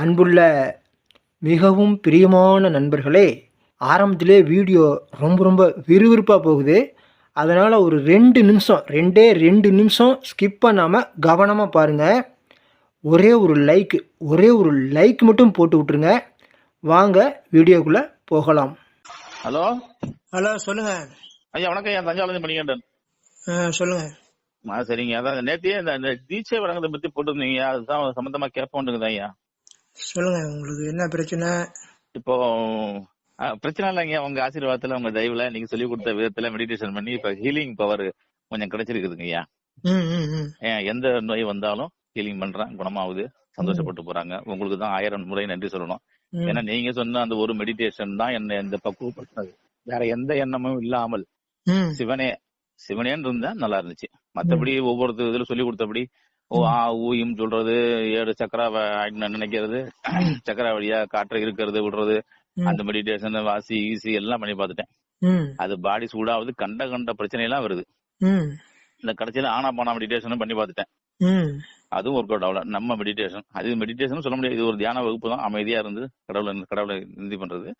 அன்புள்ள மிகவும் பிரியமான நண்பர்களே ஆரம்பத்திலே வீடியோ ரொம்ப ரொம்ப விறுவிறுப்பாக போகுது. அதனால் ஒரு ரெண்டு நிமிஷம் ரெண்டே ரெண்டு நிமிஷம் ஸ்கிப் பண்ணாமல் கவனமாக பாருங்கள் ஒரே ஒரு லைக் ஒரே ஒரு லைக் மட்டும் போட்டு விட்ருங்க வாங்க வீடியோக்குள்ளே போகலாம். ஹலோ? ஹலோ சொல்லுங்க. ஐயா வணக்கம் ஐயா. தஞ்சாவூர்லேருந்து மணிகண்டன். சொல்லுங்க. ஆ சரிங்க. அதான் நேத்தியே இந்த தீட்சை வழங்குறதை பத்தி போட்டிருந்தீங்க. அதுதான் சம்பந்தமா கேட்போன்றது ஐயா. சொல்லுங்க உங்களுக்கு என்ன பிரச்சனை? இப்போ பிரச்சனை இல்லைங்க உங்க ஆசீர்வாதத்துல உங்க தயவுல நீங்க சொல்லி கொடுத்த விதத்துல மெடிடேஷன் பண்ணி இப்ப ஹீலிங் பவர் கொஞ்சம் கிடைச்சிருக்குதுங்க ஐயா. எந்த நோய் வந்தாலும் ஹீலிங் பண்றேன் குணமாகுது சந்தோஷப்பட்டு போறாங்க. உங்களுக்கு தான் ஆயிரம் முறை நன்றி சொல்லணும். ஏன்னா நீங்க சொன்ன அந்த ஒரு மெடிடேஷன் தான் என்ன இந்த பக்குவப்படுத்தினது. வேற எந்த எண்ணமும் இல்லாமல் சிவனே சிவனேன்னு இருந்தா நல்லா இருந்துச்சு. மத்தபடி ஒவ்வொருத்தர் இதுல சொல்லி கொடுத்தபடி ஓ ஆ ஊயும் சொல்றது ஏழு சக்கரா நினைக்கிறது சக்கரா வழியா காற்று இருக்கிறது விடுறது. அந்த மெடிடேஷன் வாசி ஈசி எல்லாம் பண்ணி பார்த்துட்டேன். ம். அது பாடி சூடாவது கண்ட கண்ட பிரச்சனை எல்லாம் வருது இந்த கடைசியில ஆனா பானா மெடிடேஷனும் பண்ணி பார்த்துட்டேன். ம். அதுவும் ஒர்க் அவுட் ஆகல. நம்ம மெடிடேஷன் அது மெடிடேஷன் சொல்ல முடியாது. இது ஒரு தியான வகுப்பு தான். அமைதியா இருந்து கடவுளை கடவுளை நிந்தி பண்றது.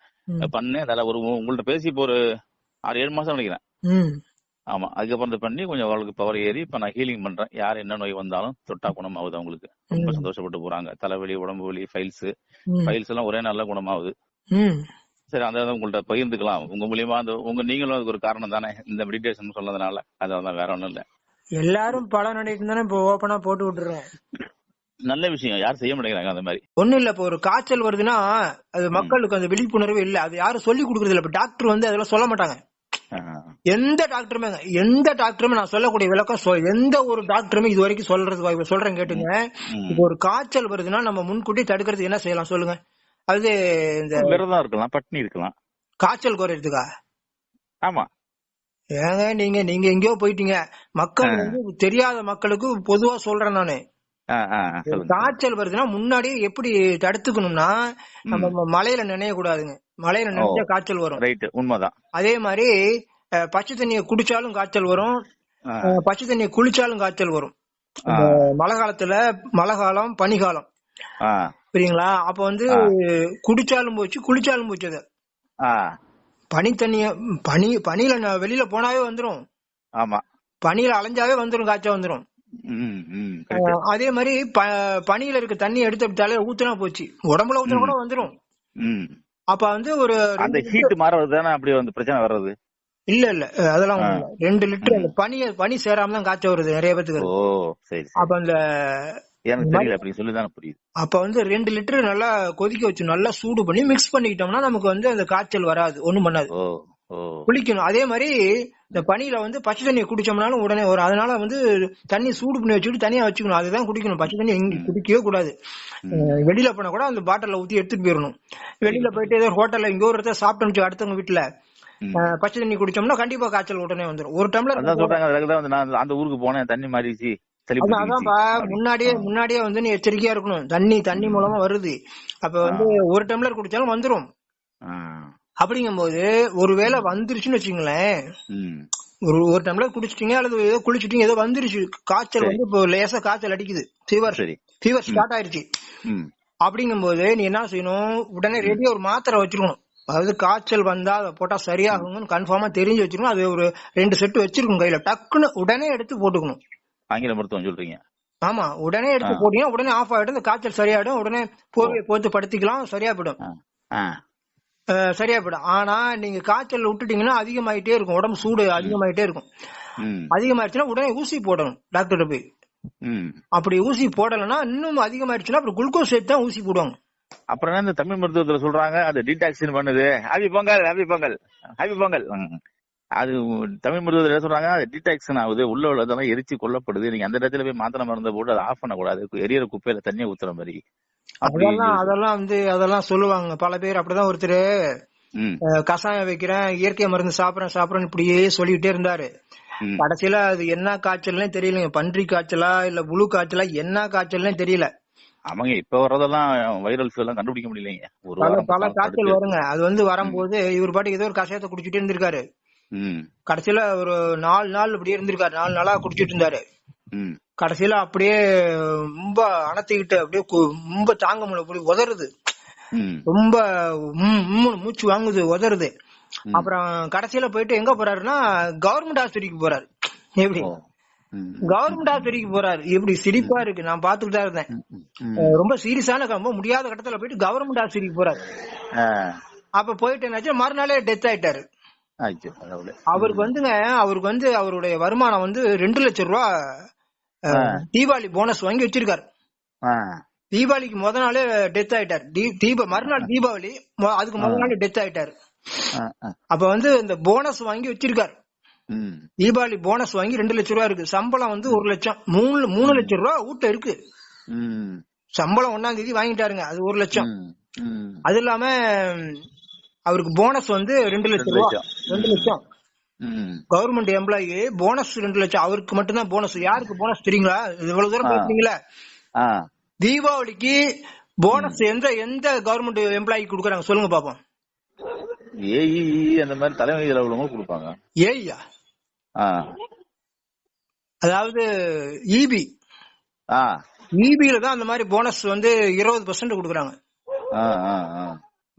பண்ணேன். அதில் ஒரு உங்கள்ட்ட பேசி இப்போ ஒரு ஆறு ஏழு மாசம் நினைக்கிறேன். ஆமா. அதுக்கப்புறம் இதை பண்ணி கொஞ்சம் அவங்களுக்கு பவர் ஏறி இப்ப நான் ஹீலிங் பண்றேன். யார் என்ன நோய் வந்தாலும் தொட்டா குணமாகுது அவங்களுக்கு. ரொம்ப. சந்தோஷப்பட்டு போறாங்க. தலைவலி உடம்பு வலி ஃபைல்ஸ். ஃபைல்ஸ் எல்லாம் ஒரே நாள்ல குணமாகுது. சரி அந்த உங்கள்ட்ட பகிர்ந்துக்கலாம். உங்க மூலியமா அந்த உங்க நீங்களும் அதுக்கு ஒரு காரணம் தானே. இந்த மெடிடேஷன் சொன்னதுனால. அதான் வேற ஒண்ணும் இல்ல. எல்லாரும் நடிட்டு தானே இப்போ ஓப்பனா போட்டு விட்டுறேன் நல்ல விஷயம். யாரும் செய்ய மாட்டேங்கிறாங்க அந்த மாதிரி. ஒண்ணும் இல்ல. இப்போ ஒரு காய்ச்சல் வருதுன்னா அது மக்களுக்கு அந்த விழிப்புணர்வு இல்ல. அது யாரும் சொல்லி கொடுக்கறது இல்ல இப்ப டாக்டர் வந்து அதெல்லாம் சொல்ல மாட்டாங்க. எந்த டாக்டருமே எந்த டாக்டருமே நான் சொல்லக்கூடிய விளக்கம் எந்த ஒரு டாக்டருமே இது வரைக்கும் சொல்றது சொல்றேன் கேட்டுங்க. இப்போ ஒரு காய்ச்சல் வருதுன்னா நம்ம முன்கூட்டி தடுக்கிறதுக்கு என்ன செய்யலாம் சொல்லுங்க. அது இந்த விரதம் இருக்கலாம் பட்னி இருக்கலாம். காய்ச்சல் குறையறதுக்கா? ஆமா. ஏங்க நீங்க நீங்க எங்கேயோ போயிட்டீங்க. மக்கள் வந்து தெரியாத மக்களுக்கு பொதுவா சொல்றேன் நானு. காய்ச்சல் வருதுன்னா முன்னாடியே எப்படி தடுத்துக்கணும்னா நம்ம ம- மழையில நினைய கூடாதுங்க மழையில நினைச்சா காய்ச்சல் வரும். உண்மைதான். அதே மாதிரி பச்சை தண்ணியை குடிச்சாலும் காய்ச்சல் வரும். பச்சை தண்ணியை குளிச்சாலும் காய்ச்சல் வரும். மழை காலத்துல மழை காலம் பனிகாலம் புரியுங்களா? அப்ப வந்து குடிச்சாலும் போச்சு குளிச்சாலும் போச்சு அது. பனி தண்ணிய பனி பனியில வெளியில போனாவே வந்துரும். ஆமா. பனியில அலைஞ்சாவே வந்துரும் காய்ச்சல் வந்துரும். அதே மாதிரி பனியில இருக்க தண்ணி எடுத்து தலையில ஊத்துனா போச்சு. உடம்புல ஊத்துனா கூட வந்துரும். அப்ப வந்து ஒரு அந்த ஹீட் மாறது தானே அப்படி வந்து பிரச்சனை வர்றது? இல்ல இல்ல. அதெல்லாம். ரெண்டு லிட்டர் அந்த பனி பனி சேராம தான் காய்ச்சல் வருது. நிறைய பேத்துக்கு அப்ப அந்த அப்ப வந்து ரெண்டு லிட்டர் நல்லா கொதிக்க வச்சு நல்லா சூடு பண்ணி மிக்ஸ் பண்ணிக்கிட்டோம்னா நமக்கு வந்து அந்த காய்ச்சல் வராது. ஒண்ணும் பண்ணாது. குளிக்கணும். அதே மாதிரி இந்த பனியில வந்து பச்சை தண்ணியை குடிச்சோம்னாலும் உடனே வரும் அதனால வந்து தண்ணி சூடு பண்ணி வச்சுட்டு தனியா வச்சுக்கணும். அதுதான் குடிக்கணும். பச்சை தண்ணி எங்க குடிக்கவே கூடாது. வெளியில போனா கூட அந்த பாட்டில ஊத்தி எடுத்துட்டு போயிடணும் வெளியில போயிட்டு ஏதோ ஹோட்டல்ல இங்க ஒரு இடத்துல சாப்பிட்டோம் அடுத்தவங்க வீட்டுல. பச்சை தண்ணி குடிச்சோம்னா கண்டிப்பா காய்ச்சல் உடனே வந்துரும். ஒரு டம்ளர் அதான் சொல்றாங்க வந்து நான் அந்த ஊருக்கு போனேன் தண்ணி மாறிச்சு. அதான்ப்பா முன்னாடியே முன்னாடியே வந்து நீ எச்சரிக்கையா இருக்கணும். தண்ணி தண்ணி மூலமா வருது. அப்ப வந்து ஒரு டம்ளர் குடிச்சாலும் வந்துரும். ஆ. அப்படிங்கும்போது ஒருவேளை வந்துருச்சுன்னு வச்சுங்களேன். ஒரு ஒரு டம்ளர் குடிச்சிட்டீங்க அல்லது ஏதோ குளிச்சிட்டீங்க ஏதோ வந்துருச்சு. காய்ச்சல் வந்து இப்போ லேசா காய்ச்சல் அடிக்குது. ஃபீவர் சரி. ஃபீவர் ஸ்டார்ட் ஆயிருச்சு. ம். அப்படிங்கும்போது நீ என்ன செய்யணும்? உடனே ரெடியா ஒரு மாத்திரை வச்சிருக்கணும். அதாவது காய்ச்சல் வந்தா அதை போட்டா சரியாகும்னு கன்ஃபார்மா தெரிஞ்சு வச்சிருக்கணும். அது ஒரு ரெண்டு செட்டு வச்சிருக்கணும் கையில. டக்குன்னு உடனே எடுத்து போட்டுக்கணும். ஆங்கில மருத்துவம் சொல்றீங்க. ஆமா உடனே எடுத்து போட்டீங்கன்னா உடனே ஆஃப் ஆயிடும். இந்த காய்ச்சல் சரியாயிடும். உடனே போர்வையை போட்டு படுத்திக்கலாம். சரியா போயிடும். சரியா போயிடும். ஆனா நீங்க காய்ச்சல் விட்டுட்டீங்கன்னா அதிகமாயிட்டே இருக்கும். உடம்பு சூடு அதிகமாயிட்டே இருக்கும். அதிகமாயிடுச்சுன்னா உடனே ஊசி போடணும். டாக்டர்கிட்ட போய். அப்படி ஊசி போடலைன்னா இன்னும் அதிகமாயிடுச்சுன்னா அப்புறம் குளுக்கோஸ் சேர்த்து தான் ஊசி போடுவாங்க. அப்புறம் இந்த தமிழ் மருத்துவத்துல சொல்றாங்க அது டீடாக்சின் பண்ணுது. Happy Pongal happy Pongal happy Pongal. அது தமிழ் மருத்துவத்துல என்ன சொல்றாங்க அது டீடாக்சின் ஆகுது உள்ள உள்ளதெல்லாம் எரிச்சு கொல்லப்படுது. நீங்க அந்த இடத்துல போய் மாத்திரை மருந்தை போட்டு அதை ஆஃப் பண்ணக்கூடாது. எரியற குப்பையில தண்ணியை ஊத்துற மாதிரி. அப்படி அதெல்லாம் அதெல்லாம் வந்து அதெல்லாம் சொல்லுவாங்க. பல பேர் அப்படிதான் ஒருத்தர் கஷாயம் வைக்கிறேன் இயற்கை மருந்து சாப்பிடறேன் சாப்பிடறேன் இப்படியே சொல்லிக்கிட்டே இருந்தாரு. கடைசியில அது என்ன காய்ச்சல்னே தெரியலங்க. பன்றி காய்ச்சலா இல்ல புழு காய்ச்சலா என்ன காய்ச்சல்னே தெரியல. ஆமாங்க இப்ப வர்றதெல்லாம் வைரல் எல்லாம் கண்டுபிடிக்க முடியலைங்க ஒரு பல காய்ச்சல். வருங்க. அது வந்து வரும்போது இவர் பாட்டுக்கு ஏதோ ஒரு கஷாயத்தை குடிச்சிட்டே இருந்திருக்காரு. கடைசியில ஒரு நாலு நாள் இப்படியே இருந்திருக்காரு. நாலு நாளா குடிச்சிட்டு இருந்தாரு. கடைசியில அப்படியே ரொம்ப அணத்திக்கிட்டு அப்படியே ரொம்ப தாங்க முடியல அப்படி உதறுது. ரொம்ப மூச்சு வாங்குது உதறுது. அப்புறம் கடைசியில போயிட்டு எங்க போறாருன்னா கவர்மெண்ட் ஆஸ்பத்திரிக்கு போறாரு. எப்படி? கவர்மெண்ட் ஆஸ்பத்திரிக்கு போறாரு. எப்படி? சிரிப்பா இருக்கு. நான் பாத்துட்டு தான் இருந்தேன். ரொம்ப சீரியஸான ரொம்ப முடியாத கட்டத்துல போயிட்டு கவர்மெண்ட் ஆஸ்பத்திரிக்கு போறாரு. அப்ப போயிட்டு என்னாச்சு? மறுநாளே டெத் ஆயிட்டாரு. அவருக்கு வந்துங்க அவருக்கு வந்து அவருடைய வருமானம் வந்து ரெண்டு லட்சம் ரூபா தீபாவளி போனஸ் வாங்கி வச்சிருக்காரு. தீபாவளிக்கு முத நாளே டெத் ஆயிட்டாரு. தீப மறுநாள் தீபாவளி அதுக்கு முத நாள் டெத் ஆயிட்டாரு. அப்ப வந்து இந்த போனஸ் வாங்கி வச்சிருக்காரு. தீபாவளி போனஸ் வாங்கி ரெண்டு லட்சம் ரூபா இருக்கு. சம்பளம் வந்து ஒரு லட்சம். மூணு மூணு லட்சம் ரூபா வீட்டுல இருக்கு. சம்பளம் ஒன்னாம் தேதி வாங்கிட்டாருங்க. அது ஒரு லட்சம். அது இல்லாம அவருக்கு போனஸ் வந்து ரெண்டு லட்சம் ரூபா. லட்சம். ரெண்டு லட்சம். கவர்மெண்ட் எம்ப்ளாயி போனஸ் ரெண்டு லட்சம். அவருக்கு மட்டும்தான் போனஸ் யாருக்கு போனஸ் தெரியுங்களா? இவ்வளவு தூரம். பேசுறீங்களா தீபாவளிக்கு போனஸ் எந்த எந்த கவர்மெண்ட் எம்ப்ளாயி கொடுக்குறாங்க? சொல்லுங்க பாப்போம். ஏஇ அந்த மாதிரி தலைமை கொடுப்பாங்க. ஏய்யா அதாவது E இபி ஆ. இபில தான் அந்த மாதிரி போனஸ் வந்து இருபது பர்சன்ட் கொடுக்குறாங்க.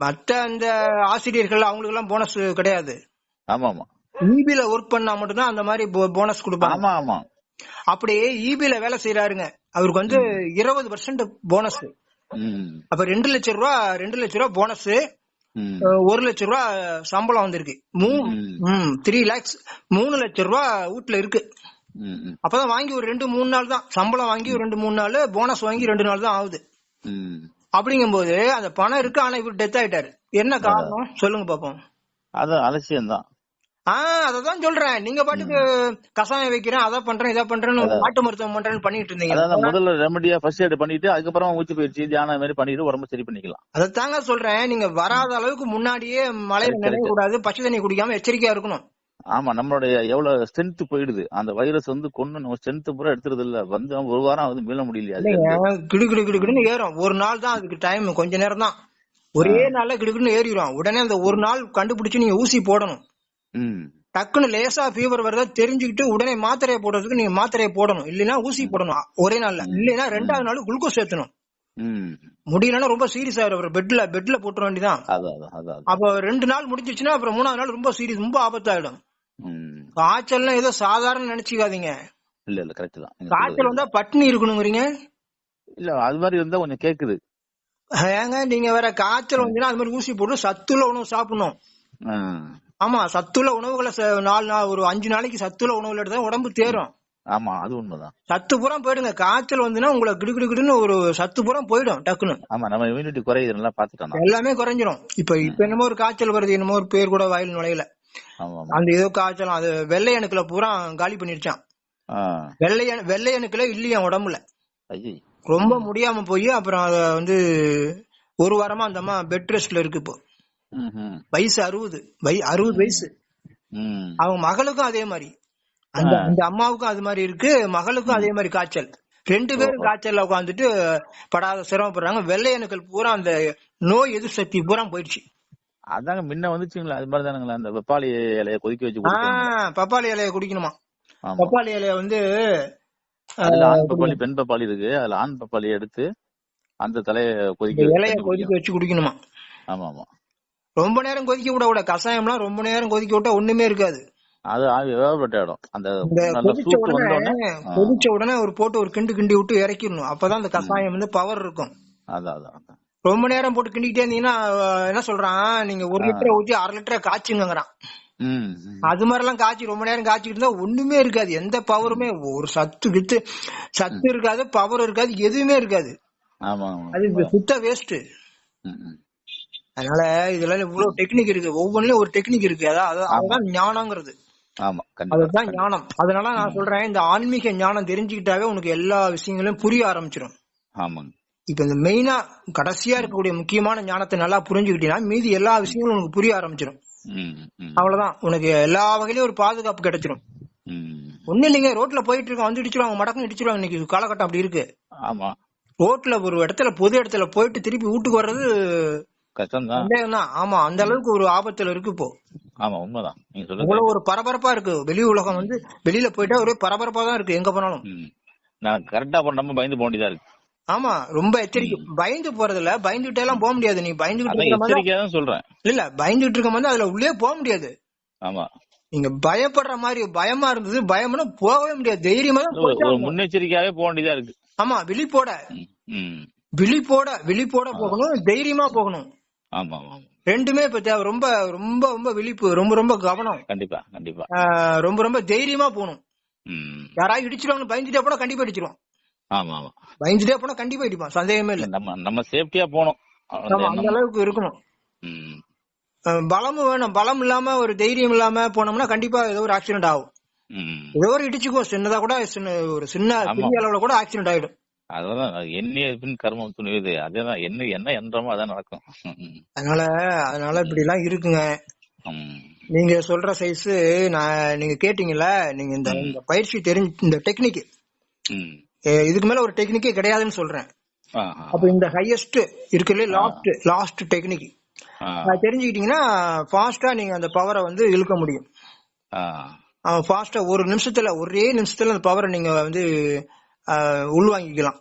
மத்த அந்த ஆசிரியர்கள் அவங்களுக்கு எல்லாம் போனஸ் கிடையாது. ஆமா ஆமா இபில ஒர்க் பண்ணா மட்டும்தான் அந்த மாதிரி போனஸ் கொடுப்பாங்க. ஆமா ஆமா அப்படியே இபில வேலை செய்யறாருங்க அவருக்கு வந்து இருபது பர்சன்ட் போனஸ் அப்ப ரெண்டு லட்சம் ரூபா ரெண்டு லட்சம் ரூபா போனஸ் ஒரு லட்சம் ரூபா சம்பளம் வந்திருக்கு. மூணு. த்ரீ லேக்ஸ் மூணு லட்சம் ரூபா வீட்டுல இருக்கு. அப்பதான் வாங்கி ஒரு ரெண்டு மூணு நாள் தான். சம்பளம் வாங்கி ஒரு ரெண்டு மூணு நாள் போனஸ் வாங்கி ரெண்டு நாள் தான் ஆகுது. ம். அப்படிங்கும்போது அந்த பணம் இருக்கு ஆனா இவர் டெத் ஆயிட்டாரு. என்ன காரணம்? சொல்லுங்க பாப்போம். அது அலட்சியம் தான் ஆஹ் அததான் சொல்றேன். நீங்க பாட்டுக்கு கசாயம் வைக்கிறேன் அதை பண்றேன் இதை பண்றேன்னு நாட்டு மருத்துவம் பண்றேன்னு பண்ணிட்டு இருந்தீங்க. முதல்ல ரெமடியா ஃபர்ஸ்ட் எய்ட் பண்ணிட்டு அதுக்கப்புறம் ஊச்சி பயிற்சி தியானம் மாதிரி பண்ணிட்டு உடம்பு சரி பண்ணிக்கலாம். அதைத்தாங்க சொல்றேன். நீங்க வராத அளவுக்கு முன்னாடியே மழையில நினைக்க கூடாது பச்சை தண்ணி குடிக்காம எச்சரிக்கையா இருக்கணும். ஆமா நம்மளுடைய எவ்வளவு ஸ்ட்ரென்த் போயிடுது. அந்த வைரஸ் வந்து கொண்டு நம்ம ஸ்ட்ரென்த் பூரா எடுத்துறது இல்ல. வந்து ஒரு வாரம் வந்து மீள முடியலையா. கிடு கிடு கிடு கிடுன்னு ஏறும். ஒரு நாள் தான் அதுக்கு டைம் கொஞ்ச நேரம் தான். ஒரே நாள்ல கிடுகிடுன்னு ஏறிடும் உடனே அந்த ஒரு நாள் கண்டுபிடிச்சு நீங்க ஊசி போடணும். டக்குன்னு லேசா ஃபீவர் வருதா தெரிஞ்சுக்கிட்டு உடனே மாத்திரையை போடுறதுக்கு நீங்க மாத்திரையை போடணும். இல்லைன்னா ஊசி போடணும். ஒரே நாள்ல. இல்லைன்னா ரெண்டாவது நாள் குளுக்கோஸ் ஏத்தணும் ம். முடியலன்னா ரொம்ப சீரியஸ் ஆயிரும் பெட்ல பெட்ல போட்டுற வேண்டியதான். அப்போ ரெண்டு நாள் முடிஞ்சிச்சுன்னா அப்புறம் மூணாவது நாள் ரொம்ப சீரியஸ் ரொம்ப ஆபத்தாயிடும். காய்ச்சல்னா ஏதோ சாதாரண நினைச்சுக்காதீங்க. இல்ல இல்ல கரெக்ட் தான். காய்ச்சல். வந்தா பட்டினி இருக்கணுங்கிறீங்க? இல்ல அது மாதிரி இருந்தா கொஞ்சம் கேக்குது. ஏங்க நீங்க வேற காய்ச்சல் வந்துன்னா அது மாதிரி ஊசி போட்டு சத்துள்ள உணவு சாப்பிடணும். ஆமா சத்துள்ள உணவுகளை நாலு நாள் ஒரு அஞ்சு நாளைக்கு சத்துள்ள உணவுகள் எடுத்தா உடம்பு தேரும். ஆமா அது உண்மைதான். சத்து பூரா போயிடுங்க. காய்ச்சல் வந்துன்னா உங்களை கிடு கிடு கிடுன்னு ஒரு சத்து பூரா போயிடும் டக்குன்னு. ஆமா நம்ம இம்யூனிட்டி குறையுது நல்லா பாத்துட்டோம். எல்லாமே குறைஞ்சிரும். இப்ப இப்ப என்னமோ ஒரு காய்ச்சல் வருது என்னமோ ஒரு பேர் கூட வாயில் நுழையல. அந்த ஏதோ காய்ச்சல் அது வெள்ளை அணுக்களை பூரா காலி பண்ணிருச்சான் வெள்ளை வெள்ளை அணுக்களே இல்லையா உடம்புல? ரொம்ப முடியாம போய் அப்புறம் அத வந்து ஒரு வாரமா அந்த அம்மா பெட் ரெஸ்ட்ல இருக்கு இப்போ. வயசு அறுபது வய அறுபது வயசு. அவங்க மகளுக்கும் அதே மாதிரி. அந்த அந்த அம்மாவுக்கும் அது மாதிரி இருக்கு மகளுக்கும் அதே மாதிரி காய்ச்சல். ரெண்டு பேரும் காய்ச்சல்ல உட்காந்துட்டு படாத சிரமப்படுறாங்க. வெள்ளை அணுக்கள் பூரா அந்த நோய் எதிர்ப்பு சக்தி பூரா போயிடுச்சு. அதாங்க முன்ன வந்துச்சுங்களா? அது மாதிரி தானுங்களா? அந்த வெப்பாளி இலைய கொதிக்க வச்சு பப்பாளி இலைய குடிக்கணுமா? பப்பாளி இலைய வந்து அதுல ஆண் பப்பாளி பெண் பப்பாளி இருக்கு. அதுல ஆண் பப்பாளி எடுத்து அந்த தலைய கொதிக்க இலைய கொதிக்க. வச்சு குடிக்கணுமா? ஆமா ஆமா ரொம்ப நேரம் கொதிக்க விட கூட கஷாயம்லாம் ரொம்ப நேரம் கொதிக்க விட்டா ஒண்ணுமே இருக்காது. அது ஆவி வேகப்பட்ட இடம். அந்த கொதிச்ச உடனே கொதிச்ச உடனே ஒரு போட்டு ஒரு கிண்டு கிண்டி விட்டு இறக்கிடணும். அப்பதான் அந்த கஷாயம் வந்து பவர் இருக்கும். அதான். ரொம்ப நேரம் போட்டு கிண்டிக்கிட்டே இருந்தீங்கன்னா என்ன சொல்றான் நீங்க ஒரு லிட்டரை ஊத்தி அரை லிட்டரை காய்ச்சுங்கிறான். அது மாதிரி எல்லாம் காய்ச்சி ரொம்ப நேரம் காய்ச்சிட்டு இருந்தா ஒண்ணுமே இருக்காது. எந்த பவருமே ஒரு சத்து கித்து சத்து இருக்காது பவர் இருக்காது எதுவுமே இருக்காது. அது சுத்த வேஸ்ட். அதனால இதுல இவ்வளவு டெக்னிக் இருக்கு. ஒவ்வொன்றுலயும் ஒரு டெக்னிக் இருக்கு. அதான் அதுதான் ஞானங்கிறது. ஆமா அதுதான் ஞானம். அதனால நான் சொல்றேன் இந்த ஆன்மீக ஞானம் தெரிஞ்சுக்கிட்டாவே உனக்கு எல்லா விஷயங்களும் புரிய ஆரம்பிச்சிடும் ஆமாங்க. இப்ப இந்த மெயினா கடைசியா இருக்கக்கூடிய முக்கியமான ஞானத்தை நல்லா புரிஞ்சுக்கிட்டீங்கன்னா மீதி எல்லா விஷயங்களும் உனக்கு புரிய ஆரம்பிச்சிடும் அவ்வளவுதான். உனக்கு எல்லா வகையிலயும் ஒரு பாதுகாப்பு கிடைச்சிடும் ஒண்ணு இல்லைங்க ரோட்ல போயிட்டு இருக்கோம் வந்து இடிச்சிருவாங்க மடக்கம் இடிச்சிருவாங்க இன்னைக்கு காலகட்டம் அப்படி இருக்கு. ஆமா. ரோட்ல ஒரு இடத்துல பொது இடத்துல போயிட்டு திருப்பி வீட்டுக்கு வர்றது சந்தேகம் தான் ஆமா அந்த அளவுக்கு ஒரு ஆபத்துல இருக்கு இப்போ. ஆமா உண்மைதான். நீங்க அவ்வளவு ஒரு பரபரப்பா இருக்கு. வெளி உலகம் வந்து வெளியில போயிட்டா ஒரே பரபரப்பா தான் இருக்கு. எங்க போனாலும். நான் கரெக்டா பண்ணாம பயந்து போக வேண்டியதா இருக்கு. ஆமா ரொம்ப எச்சரிக்கை. பயந்து போறதுல பயந்துகிட்டே எல்லாம் போக முடியாது. நீ பயந்துகிட்டு சொல்றேன். இல்ல பயந்துகிட்டு இருக்க மாதிரி அதுல உள்ளே போக முடியாது. ஆமா. நீங்க பயப்படுற மாதிரி பயமா இருந்தது பயம்னா போகவே முடியாது. தைரியமா. முன்னெச்சரிக்கையாவே போக வேண்டியதா இருக்கு. ஆமா விழிப்போட. விழிப்போட விழிப்போட போகணும் தைரியமா போகணும். ஆமா ஆமா. ரெண்டுமே இப்ப தேவை. ரொம்ப ரொம்ப ரொம்ப விழிப்பு ரொம்ப ரொம்ப கவனம். கண்டிப்பா கண்டிப்பா. ரொம்ப ரொம்ப தைரியமா போகணும். யாராவது இடிச்சிருவாங்க பயந்துட்டே போனா கண்டிப்பா இடிச்சிருவான். ஆமா ஆமா பயந்துட்டே போனா கண்டிப்பா இடிப்பான். சந்தேகமே இல்ல. நம்ம நம்ம சேஃப்டியா போனோம் அந்த அளவுக்கு இருக்கணும். பலமும் வேணும். பலம் இல்லாம ஒரு தைரியம் இல்லாம போனோம்னா கண்டிப்பா ஏதோ ஒரு ஆக்சிடென்ட் ஆகும். ஏதோ ஒரு இடிச்சுக்கும் சின்னதா கூட சின்ன ஒரு சின்ன. பெரிய அளவுல கூட ஆக்சிடென்ட் ஆயிடும். அதான் பின் கர்மம் துணியுது அதேதான் என்ன என்ன என்றமோ அதான் நடக்கும். அதனால அதனால இப்படி எல்லாம் இருக்குங்க. நீங்க சொல்ற சைஸ் நான் நீங்க கேட்டீங்கல்ல நீங்க இந்த இந்த பயிற்சி தெரிஞ்சு இந்த டெக்னிக். இதுக்கு மேல ஒரு டெக்னிக்கே கிடையாதுன்னு சொல்றேன். அப்ப இந்த ஹையஸ்ட் இருக்குல்ல லாஸ்ட் லாஸ்ட் டெக்னிக் ஆ, தெரிஞ்சுக்கிட்டீங்கன்னா ஃபாஸ்டா நீங்க அந்த பவரை வந்து இழுக்க முடியும். ஃபாஸ்டா ஒரு நிமிஷத்துல ஒரே நிமிஷத்துல அந்த பவரை நீங்க வந்து உள்வாங்கிக்கலாம்.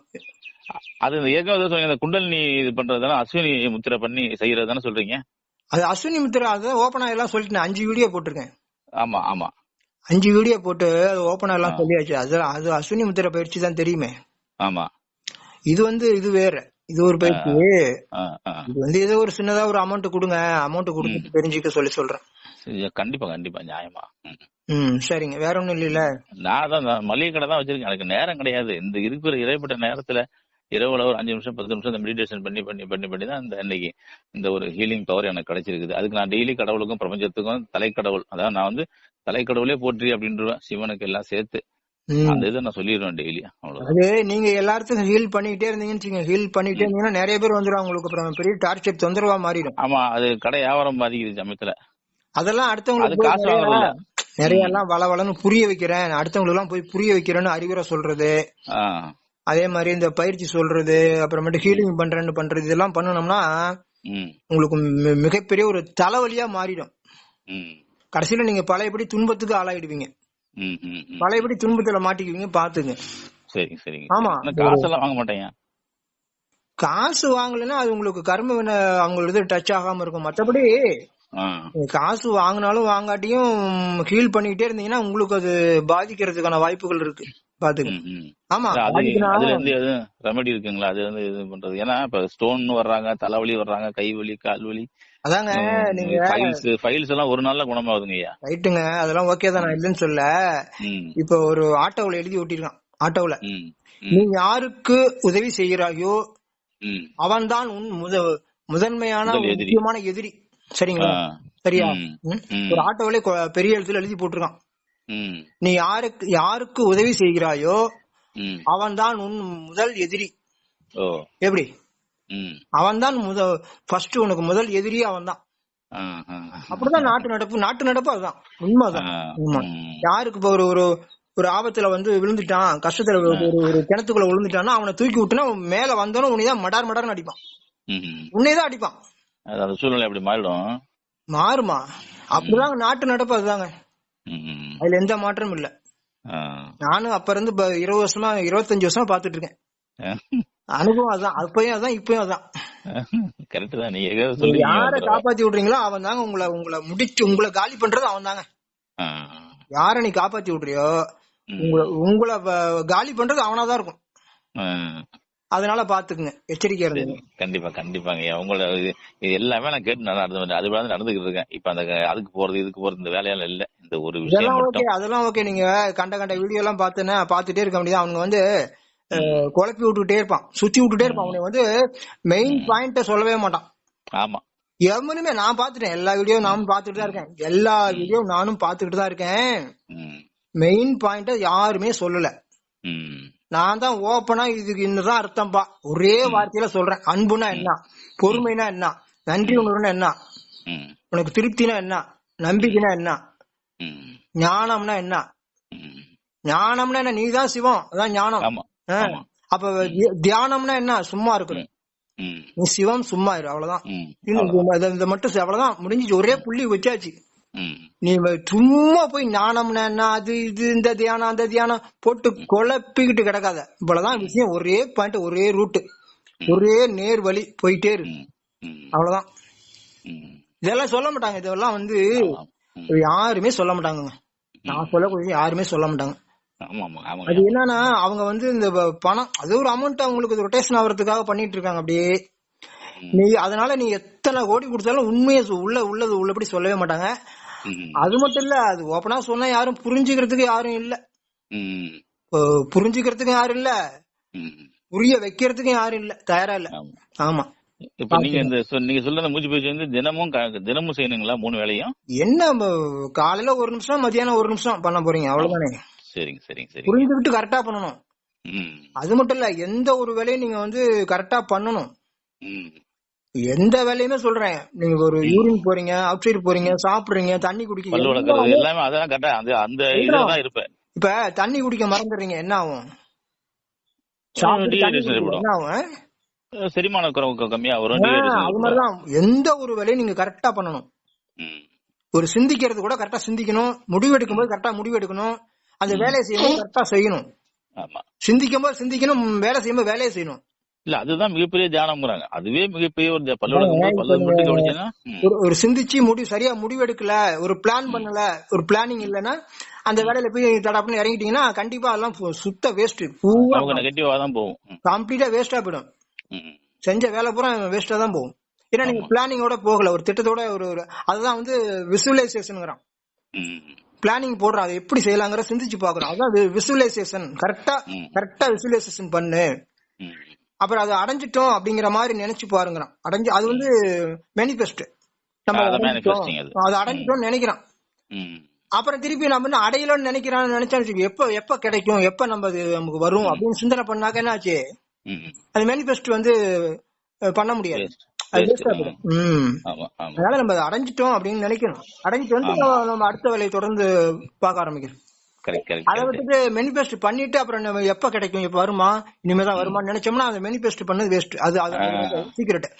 அது சொன்னீங்க இந்த குண்டலினி இது பண்றதுதானே அஸ்வினி முத்திரை பண்ணி செய்யறது தானே சொல்றீங்க? அது அஸ்வினி முத்திரை அதான் ஓப்பனா எல்லாம் சொல்லிட்டேன் அஞ்சு வீடியோ போட்டிருக்கேன். ஆமா ஆமா. அஞ்சு வீடியோ போட்டு அது ஓப்பனா எல்லாம் சொல்லியாச்சு. அது அது அஸ்வினி முத்திரை பயிற்சி தான் தெரியுமே. ஆமா. இது வந்து இது வேற. இது ஒரு பயிற்சி. இது வந்து ஏதோ ஒரு சின்னதா ஒரு அமௌண்ட் கொடுங்க. அமௌண்ட் கொடுத்து தெரிஞ்சுக்க சொல்லி சொல்றேன். கண்டிப்பா கண்டிப்பா. நியாயமா. ம். சரிங்க. வேற ஒண்ணும் இல்லைல்ல? நான் தான் மளிகை கடை தான் வச்சிருக்கேன். எனக்கு நேரம் கிடையாது. இந்த இருக்கிற இடைப்பட்ட நேரத்துல இரவுல ஒரு அஞ்சு நிமிஷம் பத்து நிமிஷம் இந்த மெடிடேஷன் பண்ணி பண்ணி பண்ணி பண்ணி தான் இந்த இன்னைக்கு இந்த ஒரு ஹீலிங் பவர் எனக்கு கிடைச்சிருக்குது. அதுக்கு நான் டெய்லி கடவுளுக்கும் பிரபஞ்சத்துக்கும் தலைக்கடவுள். அதாவது நான் வந்து தலைக்கடவுளே போற்றி அப்படின்றவேன். சிவனுக்கு எல்லாம் சேர்த்து. அந்த இதை நான் சொல்லிடுவேன் டெய்லி அவ்வளவுதான். அது நீங்க எல்லாத்துக்கும் ஹீல் பண்ணிட்டே இருந்தீங்கன்னு ஹீல் பண்ணிட்டே இருந்தீங்கன்னா நிறைய பேர் வந்துருவாங்க உங்களுக்கு அப்புறம். பெரிய டார்ச்சர் தொந்தரவா மாறிடும். ஆமா அது கடை வியாபாரம் பாதிக்குது சமயத்துல. அதெல்லாம் அது அடுத்தவங்களுக்கு நிறைய- எல்லாம் வள வளன்னு புரிய வைக்கிறேன். அடுத்தவங்களுக்கு எல்லாம் போய் புரிய வைக்கிறேன்னு அறிவுரை சொல்றது. அதே மாதிரி இந்த பயிற்சி சொல்றது அப்புறமேட்டு ஹீலிங் பண்றேன்னு பண்றது இதெல்லாம் பண்ணணும்னா உங்களுக்கு மிகப்பெரிய ஒரு தலைவலியா மாறிடும். கடைசியில நீங்க பழையபடி துன்பத்துக்கு ஆளாயிடுவீங்க. பழையபடி துன்பத்துல மாட்டிக்குவீங்க பாத்துங்க சரிங்க சரிங்க. ஆமா. காசெல்லாம் வாங்க மாட்டேங்க? காசு வாங்கலைன்னா அது உங்களுக்கு கர்ம அவங்களுக்கு டச் ஆகாம இருக்கும். மத்தபடி காசு வாங்கினாலும் வாங்காட்டியும் ஹீல் பண்ணிக்கிட்டே இருந்தீங்கன்னா உங்களுக்கு அது பாதிக்கிறதுக்கான வாய்ப்புகள் இருக்கு. உம் ஆமா அதுல இருந்து எதுவும் ரெமெடி இருக்குங்களா? அது வந்து இது பண்றது. ஏன்னா இப்ப ஸ்டோன் வர்றாங்க தலைவலி வர்றாங்க கை வலி கால் வலி அதாங்க நீங்க ஃபைல்ஸ் ஃபைல்ஸ் எல்லாம் ஒரு நாள்ல குணமாகுதுங்க ஐயா. ரைட்டுங்க அதெல்லாம் ஓகே தான் நான் இல்லைன்னு சொல்ல இப்ப ஒரு ஆட்டோவுல எழுதி ஒட்டிருக்கான். ஆட்டோவுல. நீ யாருக்கு உதவி செய்கிறாயோ ம். அவன்தான் உன் முத முதன்மையான. முக்கியமான எதிரி. சரிங்களா. சரியா. ஒரு ஆட்டோவிலே பெரிய எழுத்துல எழுதி போட்டிருக்கான். நீ யாருக்கு யாருக்கு உதவி செய்கிறாயோ அவன்தான் உன் முதல் எதிரி. எப்படி? ம். அவன்தான் முத ஃபர்ஸ்ட் உனக்கு முதல் எதிரி அவன்தான். ஆ, ஆ. அப்படிதான் நாட்டு நடப்பு நாட்டு நடப்பு அதுதான். உண்மைதான். உண்மை. யாருக்கு இப்ப ஒரு ஒரு ஒரு ஆபத்துல வந்து விழுந்துட்டான் கஷ்டத்துல ஒரு ஒரு- கிணத்துக்குள்ள விழுந்துட்டான்னா அவனை தூக்கி விட்டுனா அவன் மேல வந்தோன்னு உன்னைதான் மடார் மடார்னு அடிப்பான். ம். உன்னையதான் அடிப்பான். அந்த சூழ்நிலை அப்படி மாறிடும் மாறுமா அப்படிதாங்க நாட்டு நடப்பு அதுதாங்க. அதுல எந்த மாற்றமும் இல்ல. நானும் அப்ப இருந்து இருபது வருஷமா இருபத்தஞ்சு வருஷமா பாத்துட்டு இருக்கேன் அனுபவம் அதான் அப்பயும் அதான் இப்பயும் அதான் கரெக்ட் தான் நீங்க யார. காப்பாத்தி விடுறீங்களோ அவன் தாங்க உங்களை உங்களை முடிச்சு உங்களை காலி பண்றது அவன் தாங்க. யார நீ காப்பாத்தி விடுறியோ. உங்களை உங்களை காலி பண்றது அவனாதான் இருக்கும். அதனால பாத்துக்குங்க எச்சரிக்கையா இருங்க. கண்டிப்பா கண்டிப்பாங்க. உங்களோட இது எல்லாமே நான் கேட்டு நான் நடந்து அது மாதிரி நடந்துகிட்டு இருக்கேன். இப்ப அந்த அதுக்கு போறது இதுக்கு போறது இந்த வேலையெல்லாம் இல்ல. இந்த ஒரு விஷயம் ஓகே அதெல்லாம் ஓகே நீங்க கண்ட கண்ட வீடியோ எல்லாம் பார்த்தேன்னா பாத்துட்டே இருக்க முடியாது அவனுங்க வந்து குழப்பி விட்டுட்டே இருப்பான். சுத்தி விட்டுட்டே இருப்பான். அவனுக்கு வந்து மெயின் பாயிண்ட சொல்லவே மாட்டான். ஆமா. எவனுமே நான் பாத்துட்டேன். எல்லா வீடியோ நானும் பாத்துட்டு தான் இருக்கேன். எல்லா வீடியோ நானும் பாத்துக்கிட்டு தான் இருக்கேன். மெயின் பாயிண்ட யாருமே சொல்லல. நான் தான் ஓப்பனா இதுக்கு இன்னதான் அர்த்தம்பா. ஒரே வார்த்தையில சொல்றேன். அன்புனா என்ன? பொறுமைனா என்ன? நன்றி உணர்வுனா என்ன. உனக்கு திருப்தினா என்ன? நம்பிக்கைனா என்ன. ஞானம்னா என்ன. ஞானம்னா என்ன? நீதான் சிவம். அதான் ஞானம். அப்ப தியானம்னா என்ன? சும்மா இருக்கணும். நீ சிவம் சும்மா இரு. அவ்வளவுதான். இது- இதை மட்டும் அவ்வளவுதான். முடிஞ்சிச்சு. ஒரே புள்ளி வச்சாச்சு. நீ சும்மா போய் ஞானம்னா என்ன அது இது இந்த தியானம் அந்த தியானம் போட்டு குழப்பிக்கிட்டு கிடக்காத. இவ்வளவுதான் விஷயம். ஒரே பாயிண்ட் ஒரே ரூட் ஒரே நேர் வழி போயிட்டே இருக்கு அவ்வளவுதான். இதெல்லாம் சொல்ல மாட்டாங்க. இதெல்லாம் வந்து. யாருமே சொல்ல மாட்டாங்க நான் சொல்லக்கூடிய யாருமே சொல்ல மாட்டாங்க. அது என்னன்னா அவங்க வந்து இந்த பணம் அது ஒரு அமௌண்ட் அவங்களுக்கு ரொட்டேஷன் ஆகிறதுக்காக பண்ணிட்டு இருக்காங்க அப்படியே. நீ அதனால நீ எத்தனை கோடி கொடுத்தாலும் உண்மையை உள்ள உள்ளது உள்ளபடி சொல்லவே மாட்டாங்க. அது மட்டும் இல்ல அது ஓப்பனா சொன்னா யாரும் புரிஞ்சுக்கிறதுக்கு யாரும் இல்ல. புரிஞ்சுக்கிறதுக்கும் யாரும் இல்ல. புரிய வைக்கிறதுக்கும் யாரும் இல்ல. தயாரா இல்ல. ஆமா. இப்ப நீங்க இந்த நீங்க சொல்ற மூச்சு பயிற்சி வந்து தினமும் தினமும் செய்யணுங்களா மூணு வேளையும்? என்ன காலையில ஒரு நிமிஷம் மதியானம் ஒரு நிமிஷம் பண்ண போறீங்க. அவ்வளவுதானே? சரிங்க சரிங்க சரிங்க. புரிஞ்சுக்கிட்டு கரெக்டா பண்ணணும். அது மட்டும் இல்ல எந்த ஒரு வேலையும் நீங்க வந்து கரெக்டா பண்ணணும். எந்த வேலையுமே சொல்றேன். நீங்க ஒரு யூரின் போறீங்க அவுட் சைடு போறீங்க சாப்பிடுறீங்க தண்ணி குடிக்க எல்லாமே அதெல்லாம் கரெக்டா அந்த அந்த இதுலதான் இருப்பேன். இப்ப தண்ணி குடிக்க மறந்துடுறீங்க என்ன ஆகும். என்ன ஆகும்? செரிமான குறைவு கம்மியா வரும் அது. மாதிரிதான். எந்த ஒரு வேலையும் நீங்க கரெக்டா பண்ணணும். ஒரு சிந்திக்கிறது கூட கரெக்டா சிந்திக்கணும். முடிவு எடுக்கும்போது கரெக்டா முடிவு எடுக்கணும். அந்த வேலையை செய்யும்போது கரெக்டா செய்யணும். சிந்திக்கும் போது சிந்திக்கணும் வேலை செய்யும்போது வேலையை செய்யணும். இல்ல அதுதான் மிகப்பெரிய தியானம்ங்கிறாங்க. அதுவே மிகப்பெரிய ஒரு தி- பல்லு வளர்க்கும் பல்லு மட்டும் கவனிச்சீங்கன்னா ம், ஒரு சிந்திச்சு முடிவு சரியா முடிவு எடுக்கல ஒரு பிளான் பண்ணல ஒரு பிளானிங் இல்லைன்னா அந்த வேலையில போய் தடாப்புன்னு இறங்கிட்டீங்கன்னா கண்டிப்பா அதெல்லாம் சுத்த வேஸ்ட் நெகட்டிவா தான் போகும். கம்ப்ளீட்டா வேஸ்டா போயிடும். செஞ்ச வேலை பூரா வேஸ்டா தான் போகும். ஏன்னா நீங்க பிளானிங்கோட போகல ஒரு திட்டத்தோட ஒரு அதுதான் வந்து விசுவலைசேஷன்ங்கிறான் பிளானிங் போடுறோம் அதை எப்படி செய்யலாங்கிற சிந்திச்சு பாக்குறோம் அதான் விசுவலைசேஷன் கரெக்டா. கரெக்டா விசுவலைசேஷன் பண்ணு. அப்புறம் அதை அடைஞ்சிட்டோம் அப்படிங்கிற மாதிரி நினைச்சு பாருங்கிறான் அடைஞ்சு அது வந்து மேனிபெஸ்ட் நம்ம அது. அடைஞ்சிட்டோம்னு நினைக்கிறான். அப்புறம் திருப்பி நம்ம இன்னும் அடையலன்னு நினைக்கிறான்னு நினைச்சா எப்ப எப்ப கிடைக்கும் எப்ப நம்ம அது நமக்கு வரும் அப்படின்னு சிந்தனை பண்ணாக்க என்ன ஆச்சு. அது மேனிபெஸ்ட் வந்து பண்ண முடியாது. அதனால நம்ம அடைஞ்சிட்டோம் அப்படின்னு நினைக்கணும். அடைஞ்சிட்டு வந்து நம்ம- அடுத்த வேலையை தொடர்ந்து பார்க்க கரெக்ட் அதை விட்டுட்டு மெனிபெஸ்ட் பண்ணிட்டு அப்புறம் எப்ப கிடைக்கும்? எப்ப வருமா? இனிமேதான் வருமான்னு நினைச்சோம்னா அந்த மெனிபெஸ்ட் பண்ணது வேஸ்ட் அது அது சீக்கிரட்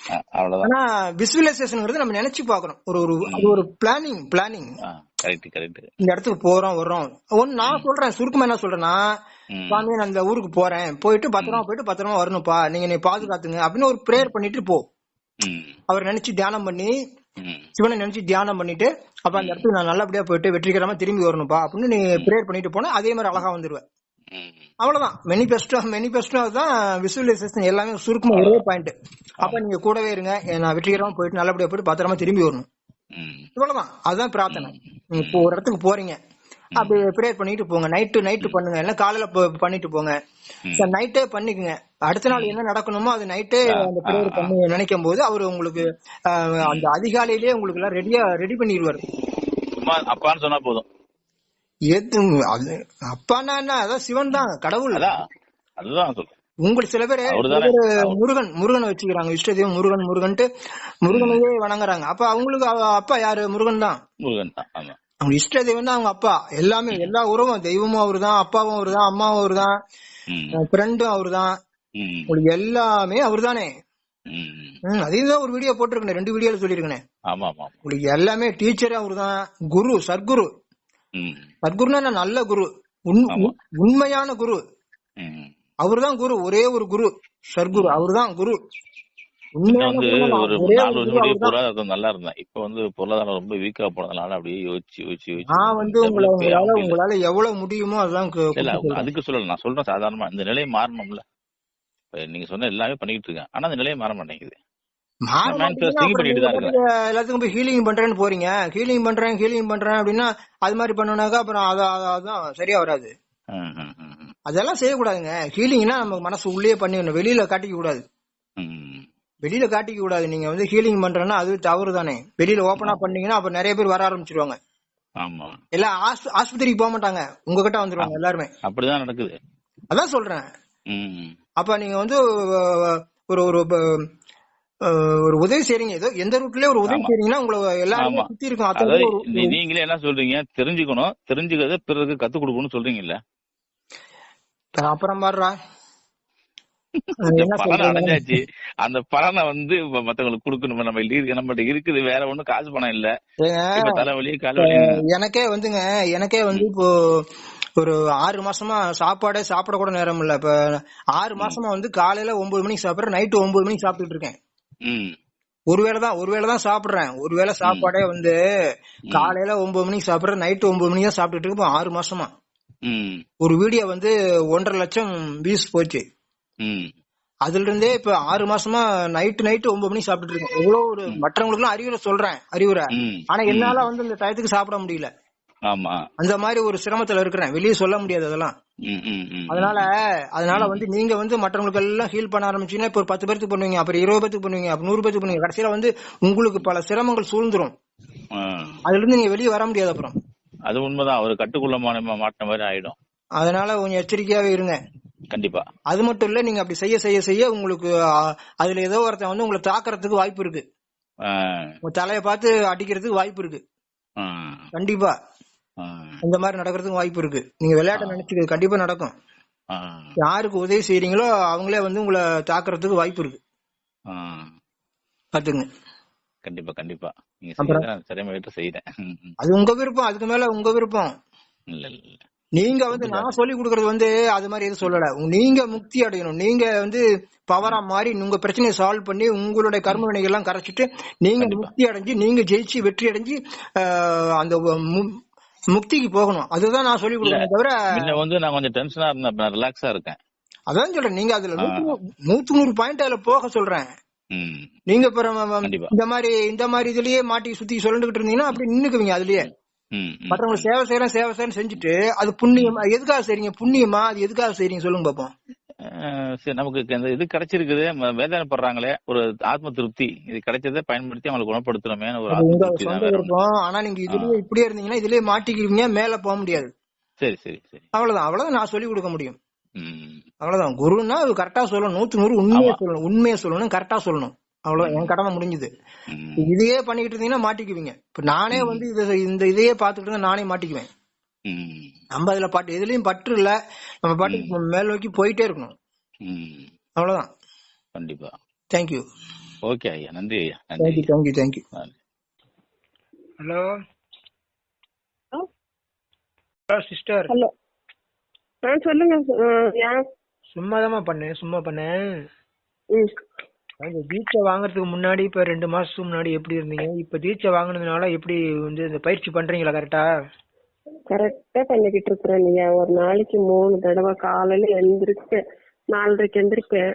ஆனா விசுவலைசேஷன்ங்கிறது நம்ம நினைச்சு பார்க்கணும். ஒரு ஒரு அது ஒரு பிளானிங் பிளானிங் இந்த இடத்துக்கு போறோம் வர்றோம். ஒன்னு நான் சொல்றேன் சுருக்கமா என்ன சொல்றேன்னா. சாமி நான் இந்த ஊருக்கு போறேன். போயிட்டு பத்திரமா போயிட்டு பத்திரமா வரணும்ப்பா. நீங்க நீ பாதுகாத்துங்க. அப்படின்னு ஒரு ப்ரேயர் பண்ணிட்டு போ. அவர் நினைச்சு தியானம் பண்ணி சிவனை நினைச்சு தியானம் பண்ணிட்டு அப்ப அந்த இடத்துக்கு நான் நல்லபடியா போயிட்டு வெற்றிகரமா திரும்பி வரணும்ப்பா அப்படின்னு நீ ப்ரேயர் பண்ணிட்டு போனா அதே மாதிரி அழகா வந்துருவேன். அவ்வளவுதான். மெனிபெஸ்டோ மெனிபெஸ்டோ அதுதான் விசுவலைசேஷன் எல்லாமே சுருக்கமா ஒரே பாயிண்ட் அப்ப நீங்க கூடவே இருங்க. நான் வெற்றிகரமா போயிட்டு நல்லபடியா போயிட்டு பத்திரமா திரும்பி வரணும். இவ்வளவுதான். அதுதான் பிரார்த்தனை. இப்போ ஒரு இடத்துக்கு போறீங்க. அப்படி ப்ரேயர் பண்ணிட்டு போங்க. நைட்டு நைட்டு பண்ணுங்க. இல்ல காலையில பண்ணிட்டு போங்க. நைட்டே பண்ணிக்கங்க. அடுத்த நாள் என்ன நடக்கணுமோ அது நைட்டே அந்த ப்ரேயர் பண்ணி நினைக்கும் போது அவர் உங்களுக்கு அந்த அதிகாலையிலேயே உங்களுக்கு எல்லாம் ரெடியா ரெடி பண்ணிடுவாரு. அப்பான்னு சொன்னா போதும். எது அது அப்பான்னா என்ன? அதான் சிவன் தான் கடவுள். அதுதான் சொல்றேன். உங்களுக்கு சில பேர் முருகன் முருகனை வச்சுக்கிறாங்க. இஷ்ட தெய்வம் முருகன் முருகன்ட்டு முருகனையே வணங்குறாங்க. அப்ப அவங்களுக்கு அவ- அப்பா யாரு? முருகன் தான். முருகன் தான் அவங்க இஷ்ட தெய்வம் தான் அவங்க அப்பா. எல்லாமே எல்லா உறவும் தெய்வமும் அவர்தான் அப்பாவும் அவர்தான் அம்மாவும் அவர்தான் ஃப்ரெண்டும் அவர்தான். ம், உங்களுக்கு எல்லாமே அவர்தானே? ம். ம் அதையும் தான் ஒரு வீடியோ போட்டிருக்கேன் ரெண்டு வீடியோல ஆமா உங்களுக்கு எல்லாமே டீச்சரே அவர்தான். குரு சர்க்குரு சர்க்குருன்னா என்ன? நல்ல குரு. உண்மையான குரு. அவர்தான் குரு. ஒரே ஒரு குரு. சர்க்குரு அவர்தான் குரு. வந்து. ஒரு நாலு வருஷம் முடிய. பொருளாதாரம் நல்லா இருந்தேன். இப்ப வந்து பொருளாதாரம் ரொம்ப வீக்கா போனதுனால அப்படியே யோசிச்சு யோசிச்சு யோசிச்சு நான் வந்து உங்களை உங்களால. உங்களால எவ்வளவு முடியுமோ அதான் இல்ல. அதுக்கு சொல்லல. நான் சொல்றேன் சாதாரணமா. இந்த நிலையை மாறணும்ல. நீங்க சொன்ன எல்லாமே பண்ணிட்டு இருக்கேன். ஆனா அந்த நிலையை மாற மாட்டேங்குது. எல்லாத்துக்கும் போய் ஹீலிங் பண்றேன்னு போறீங்க. ஹீலிங் பண்றேன் ஹீலிங் பண்றேன் அப்படின்னா அது மாதிரி பண்ணுனாக்கா அப்புறம் அத- அத- அதான் சரியா வராது. அதெல்லாம் செய்யக்கூடாதுங்க. ஹீலிங்னா நம்ம மனசு உள்ளே பண்ணிடணும். வெளியில காட்டிக்க கூடாது. வெளியில காட்டிக்க கூடாது. நீங்க வந்து ஹீலிங் பண்றேன்னா அது தவறு தானே வெளியில ஓபனா பண்ணீங்கன்னா அப்ப நிறைய பேர் வர ஆரம்பிச்சிருவாங்க. ஆமா. எல்லாம் ஆஸ்ப- ஆஸ்பத்திரிக்கு போக மாட்டாங்க. உங்ககிட்ட வந்துருவாங்க எல்லாருமே. அப்படிதான் நடக்குது. அதான் சொல்றேன். அப்ப நீங்க வந்து ஒரு ஒரு ஒரு உதவி செய்றீங்க. ஏதோ எந்த ரூட்லயே ஒரு உதவி. செய்றீங்கன்னா உங்களை எல்லாருமே. சுத்தி இருக்கும். நீங்களே என்ன சொல்றீங்க? தெரிஞ்சுக்கணும். தெரிஞ்சுக்கிறத பிறருக்கு கத்து கொடுக்கணும்னு சொல்றீங்கல்ல? அப்புறம் பாடுறா அது இந்த என்ன பலனை சொல்றீங்க அடைஞ்சாச்சு. அந்த பலனை வந்து மத்தவங்களுக்கு கொடுக்கணும். நம்ம இருக்கு நம்மகிட்ட இருக்குது. வேற ஒண்ணும் காசு பணம் இல்ல. தலைவலி கால்வலி எனக்கே வந்துங்க எனக்கே வந்து இப்போ ஒரு ஆறு மாசமா சாப்பாடே சாப்பிட கூட நேரம் இல்ல. இப்ப ஆறு மாசமா வந்து காலையில ஒன்பது மணிக்கு சாப்பிடுறேன் நைட்டு ஒன்பது மணிக்கு சாப்பிட்டுட்டு இருக்கேன். ஒருவேளை தான் ஒருவேளை தான் சாப்பிடுறேன். ஒருவேளை சாப்பாடே வந்து காலையில ஒன்பது மணிக்கு சாப்பிடுறேன் நைட்டு ஒன்பது மணிக்கு தான் சாப்பிட்டுட்டு இருக்கேன். ஆறு மாசமா. ஒரு வீடியோ வந்து ஒன்றரை லட்சம் வியூஸ் போச்சு. அதுல இருந்தே இப்ப ஆறு மாசமா நைட்டு நைட்டு ஒன்பது மணிக்கு சாப்பிட்டுட்டு இருக்கேன் எவ்வளவு ஒரு மற்றவங்களுக்கு எல்லாம் அறிவுரை சொல்றேன் அறிவுரை. ஆனா என்னால வந்து இந்த டயத்துக்கு சாப்பிட முடியல. ஆமா. அந்த மாதிரி ஒரு சிரமத்துல இருக்கிறேன். வெளியே சொல்ல முடியாது அதெல்லாம். அதனால அதனால வந்து நீங்க வந்து மற்றவங்களுக்கு எல்லாம் ஹீல் பண்ண ஆரம்பிச்சீங்கன்னா இப்ப ஒரு பத்து பேருக்கு பண்ணுவீங்க அப்புறம் இருபது பேருக்கு பண்ணுவீங்க அப்புறம் நூறு பேருக்கு பண்ணுவீங்க. கடைசியில வந்து உங்களுக்கு பல சிரமங்கள் சூழ்ந்துரும். அதுல இருந்து நீங்க வெளியே வர முடியாது அப்புறம். அது உண்மைதான். ஒரு கட்டுக்குள்ள மாட்டின மாதிரி ஆயிடும். அதனால கொஞ்சம் எச்சரிக்கையாவே இருங்க. கண்டிப்பா. அது மட்டும் இல்ல நீங்க அப்படி செய்ய செய்ய செய்ய உங்களுக்கு அதுல ஏதோ ஒருத்தன் வந்து உங்களை தாக்குறதுக்கு வாய்ப்பு இருக்கு. உங்க தலைய பார்த்து அடிக்கிறதுக்கு வாய்ப்பு இருக்கு. கண்டிப்பா. இந்த மாதிரி நடக்கிறதுக்கு வாய்ப்பு இருக்கு. நீங்க விளையாட்டை நினைச்சுக்க கண்டிப்பா நடக்கும். யாருக்கு உதவி செய்றீங்களோ அவங்களே வந்து உங்களை தாக்குறதுக்கு வாய்ப்பு இருக்கு. பாத்துங்க கண்டிப்பா கண்டிப்பா. நீங்க திறமையிட்டு செய்யறேன். அது உங்க விருப்பம். அதுக்கு மேல உங்க விருப்பம். இல்ல இல்ல. நீங்க வந்து நான் சொல்லி கொடுக்கறது வந்து அது மாதிரி எதுவும் சொல்லல. நீங்க முக்தி அடையணும். நீங்க வந்து பவரா மாறி உங்க பிரச்சனையை சால்வ் பண்ணி உங்களுடைய கர்ம வினைகள் எல்லாம் கரைச்சிட்டு நீங்க முக்தி அடைஞ்சு நீங்க ஜெயிச்சு வெற்றி அடைஞ்சு அந்த முக்திக்கு போகணும். அதுதான் நான் சொல்லி கொடுக்கணும் தவிர வந்து நான் கொஞ்சம் டென்ஷனா இருந்தேன். ரிலாக்ஸா இருக்கேன். அதான் சொல்றேன். நீங்க அதுல நூத்து நூறு- பாயிண்ட் அதுல போக சொல்றேன். நீங்க. இந்த மாதிரி இந்த மாதிரி இதுலயே மாட்டி சுத்தி சொல்லிட்டு இருந்தீங்கன்னா அப்படி நின்னுக்குவீங்க அதுலயே. மற்றவங்க சேவை செய்யறேன் சேவை செய்யறேன் செஞ்சுட்டு அது புண்ணியமா எதுக்காக செய்றீங்க? புண்ணியமா? அது எதுக்காக செய்றீங்க சொல்லுங்க பாப்போம். சரி நமக்கு இந்த இது கிடைச்சிருக்குது. ம- வேதனைப்படுறாங்களே ஒரு ஆத்ம திருப்தி. இது கிடைச்சதை பயன்படுத்தி அவங்களை குணப்படுத்தணுமே ஒரு ஆனா நீங்க இதுலயே இப்படியே இருந்தீங்கன்னா இதுலயே மாட்டிக்குவீங்க மேல போக முடியாது. சரி சரி சரி. அவ்வளவுதான். அவ்வளவுதான் நான் சொல்லி கொடுக்க முடியும். அவ்வளவுதான். குருன்னா அது கரெக்டா சொல்லணும். நூத்து நூறு உண்மையை. சொல்லணும். உண்மையை சொல்லணும். கரெக்டா சொல்லணும். அவ்வளவு என் கடமை முடிஞ்சது. இதையே பண்ணிக்கிட்டு இருந்தீங்கன்னா மாட்டிக்குவீங்க. இப்ப நானே வந்து இத இந்த இதையே பாத்துக்கிட்டு இருந்தா நானே மாட்டிக்குவேன். நம்ம அதுல பாட்டு எதுலயும் பற்று இல்ல. நம்ம பாட்டுக்கு மேல் நோக்கி போயிட்டே இருக்கணும். ம். அவ்வளவுதான். கண்டிப்பா. தேங்க்யூ ஓகே ஐயா நன்றி ஐயா நன்றி thank you thank you. Hello hello sister hello சொல்லுங்க சும்மாதாம்மா பண்ணேன் சும்மா பண்ணேன் ம். அந்த தீட்சை வாங்குறதுக்கு முன்னாடி இப்ப ரெண்டு மாசத்துக்கு முன்னாடி எப்படி இருந்தீங்க? இப்ப தீட்சை வாங்குனதுனால எப்படி வந்து இந்த பயிற்சி பண்றீங்களா கரெக்டா கரெக்டா பண்ணிக்கிட்டு இருக்கிறேன் நீங்க. ஒரு நாளைக்கு மூணு தடவை காலையில எந்திரிச்சு நாலரைக்கு எந்திரிப்பேன்.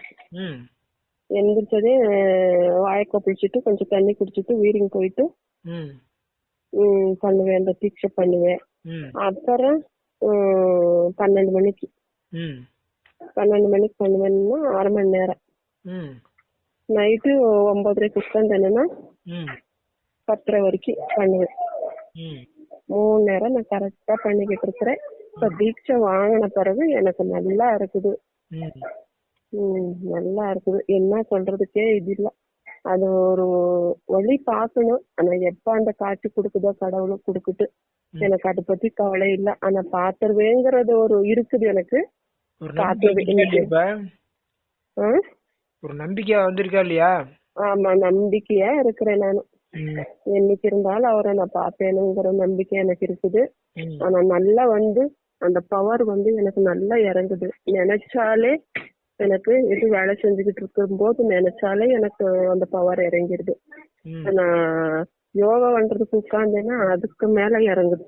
எந்திரிச்சதே வாயை கொப்பளிச்சுட்டு கொஞ்சம் தண்ணி குடிச்சிட்டு வீரிங் போயிட்டு பண்ணுவேன். அந்த தீட்சை பண்ணுவேன். அப்புறம் பன்னெண்டு மணிக்கு. பன்னெண்டு மணிக்கு பண்ணுவேன்னா அரை மணி நேரம். நைட்டு ஒன்பதரைக்கு உட்காந்தேன்னா ம். பத்தரை வரைக்கும் பண்ணுவேன். மூணு நேரம் நான் கரெக்டா பண்ணிக்கிட்டு இருக்கிறேன். இப்ப தீட்சை வாங்கின பிறகு எனக்கு நல்லா இருக்குது. ம். ம், நல்லா இருக்குது. என்ன சொல்றதுக்கே இது இல்ல. அது ஒரு வழி பார்க்கணும். ஆனா எப்ப அந்த காட்சி கொடுக்குதோ கடவுளும் கொடுக்குது எனக்கு அதை பத்தி கவலை இல்ல. ஆனா பாத்துருவேங்கிறது ஒரு இருக்குது எனக்கு. ஒரு ஒரு நம்பிக்கை வந்திருக்கா இல்லையா? ஆமா நம்பிக்கையா இருக்கிறேன் நான். என்னைக்கு இருந்தாலும் அவரை நான் பார்ப்பேனுங்கிற நம்பிக்கை எனக்கு இருக்குது. ஆனா நல்லா வந்து அந்த பவர் வந்து எனக்கு நல்லா இறங்குது. நினைச்சாலே எனக்கு எது வேலை செஞ்சுக்கிட்டு இருக்கும்போது நினைச்சாலே எனக்கு அந்த பவர் இறங்கிடுது நான் யோகா பண்றதுக்கு உட்கார்ந்தேன்னா அதுக்கு மேல இறங்குது.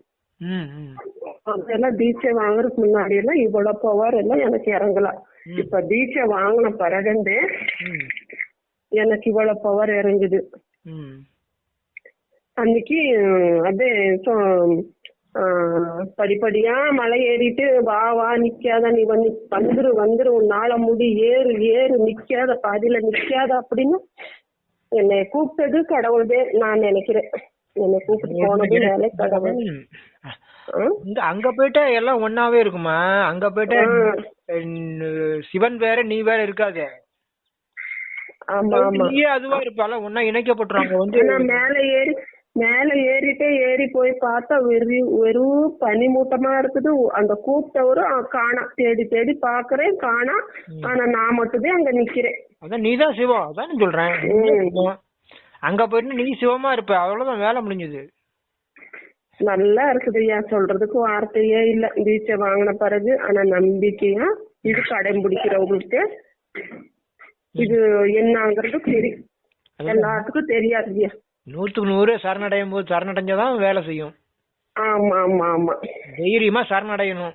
அதெல்லாம் தீட்சை வாங்குறதுக்கு முன்னாடி எல்லாம் இவ்வளவு பவர் எல்லாம் எனக்கு இறங்கல. இப்ப தீட்சை வாங்கின பிறகுந்தே எனக்கு இவ்வளவு பவர் இறங்குது. அன்னைக்கு ஆ, படிப்படியா மலை ஏறிட்டு வா வா நிக்காத நீ வந்து வந்துரு வந்துரு உன்னால முடி ஏறு ஏறு நிக்காத பாதியில நிக்காத அப்படின்னு என்னை கூப்பிட்டது கடவுள்தே நான் நினைக்கிறேன். என்னை கூப்பிட்டு போனது கடவுள்? இங்க அங்க போயிட்டா எல்லாம் ஒன்னாவே இருக்குமா? அங்க போயிட்டா சிவன் வேற நீ வேற இருக்காதே. நீயே அதுவா இருப்பால ஒன்னா இணைக்கப்பட்டுரும். அங்க வந்து மேல ஏறி மேல ஏறிட்டே ஏறி போய் பார்த்தா வெறும் வெறும் பனிமூட்டமா இருக்குது. அந்த கூப்பிட்டவரும் காணா. தேடி தேடி பாக்குறேன் காணா. ஆனா நான் மட்டும்தான் அங்க நிக்கிறேன். அதான் நீ தான் சிவம் அதான் சொல்றேன். அங்க போயிட்டு நீ சிவமா இருப்ப. அவ்வளவுதான் வேலை முடிஞ்சது. நல்லா இருக்குது ஐயா சொல்றதுக்கு வார்த்தையே இல்ல. தீட்சை வாங்கின பிறகு ஆனா நம்பிக்கையா இது கடைபிடிக்கிறவங்களுக்கு இது என்னங்கிறது தெரியும் எல்லாத்துக்கும் தெரியாது ஐயா நூத்துக்கு நூறு சரணடையும் போது சரணடைஞ்சாதான் வேலை செய்யும். ஆமா ஆமா ஆமா. தைரியமா சரணடையணும்.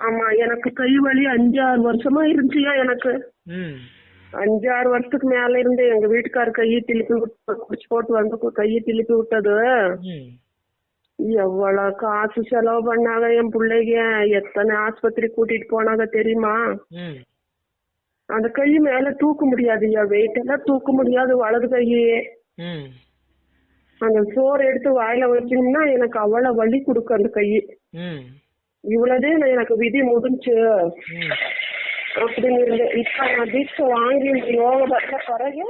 ஆமா எனக்கு கை வலி அஞ்சாறு வருஷமா இருந்துச்சுயா எனக்கு. அஞ்சாறு வருஷத்துக்கு மேல இருந்து எங்க வீட்டுக்காரர் கையை திருப்பி விட்டு குடிச்சு போட்டு வந்து கையை திருப்பி விட்டது. எவ்வளவு காசு செலவு பண்ணாங்க என் பிள்ளைங்க. எத்தனை ஆஸ்பத்திரி கூட்டிட்டு போனாங்க தெரியுமா? அந்த கை மேல தூக்க முடியாதுயா வெயிட் எல்லாம் தூக்க முடியாது வலது கையே. அந்த சோறு எடுத்து வாயில வச்சோம்னா எனக்கு அவ்வளவு வலி கொடுக்கும் அந்த கை ம். இவ்வளவுதே நான் எனக்கு விதி முடிஞ்சு. அப்படின்னு இப்ப தீட்சை வாங்கி இந்த யோக பண்ண பிறகு